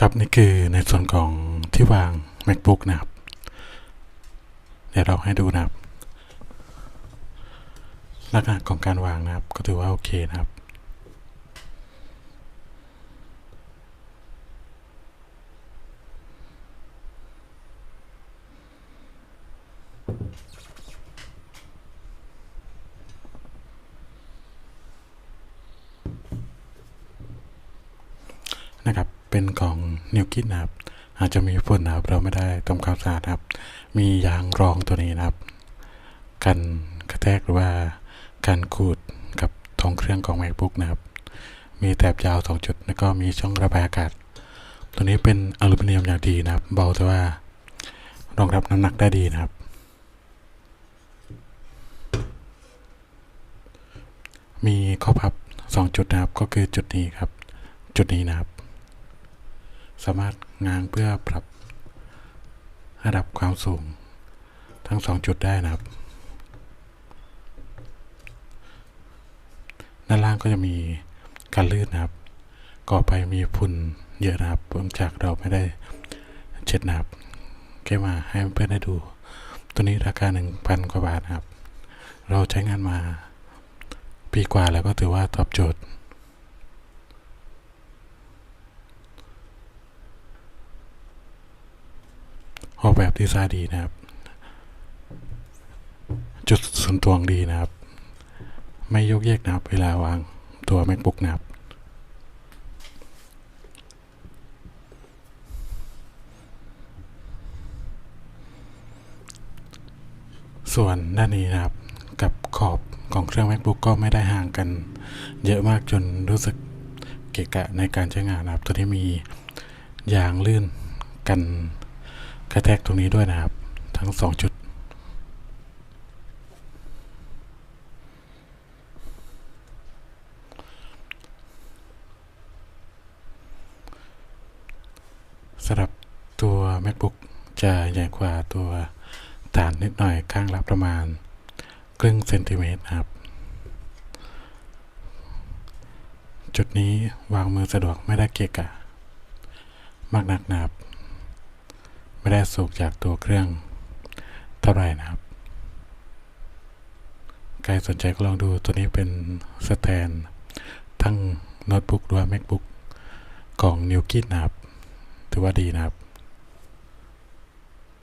ครับนี่คือในส่วนของที่วาง macbook นะครับ เดี๋ยวเราให้ดูนะครับ ลักษณะของการวางนะครับ ก็ถือว่าโอเคนะครับนะครับ เป็นของนิวคิดนะครับ อาจจะมีฝุ่นนะครับ เราไม่ได้ทำความสะอาดครับ มียางรองตัวนี้นะครับ กันกระแทกหรือว่าการขูดกับทองเครื่องของ macbook นะครับ มีแถบยาว2จุดแล้วก็มีช่องระบายอากาศ ตัวนี้เป็นอลูมิเนียมอย่างดีนะครับ เบาแต่ว่ารองรับน้ำหนักได้ดีนะครับมีข้อพับ 2 จุดนะครับ ก็คือจุดนี้ครับ จุดนี้นะครับ สามารถง้างเพื่อปรับระดับความสูง ทั้งสองจุดได้นะครับ ด้านล่างก็จะมีการลื่นนะครับ ก่อไปมีฝุ่นเยอะนะครับเนื่องจากเราไม่ได้เช็ดนะครับแค่มาให้เพื่อนได้ดู ตัวนี้ราคา 1,000 กว่าบาทนะครับ เราใช้งานมาปีกว่าแล้วก็ถือว่าตอบโจทย์ ออกแบบดีไซน์ดีนะครับ จุดส่วนตวงดีนะครับ ไม่ยกเยกนะครับ เวลาวางตัว macbook นะครับส่วนด้านนี้นะครับกับขอบของเครื่อง macbook ก็ไม่ได้ห่างกัน เยอะมากจนรู้สึกเกะกะในการใช้งานนะครับ ตัวนี้มียางลื่นกัน ระแทกตรงนี้ด้วยนะครับ ทั้งสองจุด สำหรับตัว macbook จะใหญ่กว่าตัวฐานนิดหน่อยข้างละประมาณครึ่งเซนติเมตรครับ จุดนี้วางมือสะดวกไม่ได้เกะกะ มากนักนะครับ ไม่ได้สูกจากตัวเครื่องเท่าไหร่นะครับ ใครสนใจก็ลองดูตัวนี้เป็นสแตน ทั้งโน้ตบุ๊กหรือว่า macbook ของ n e w k i d นะครับ ถือว่าดีนะครับ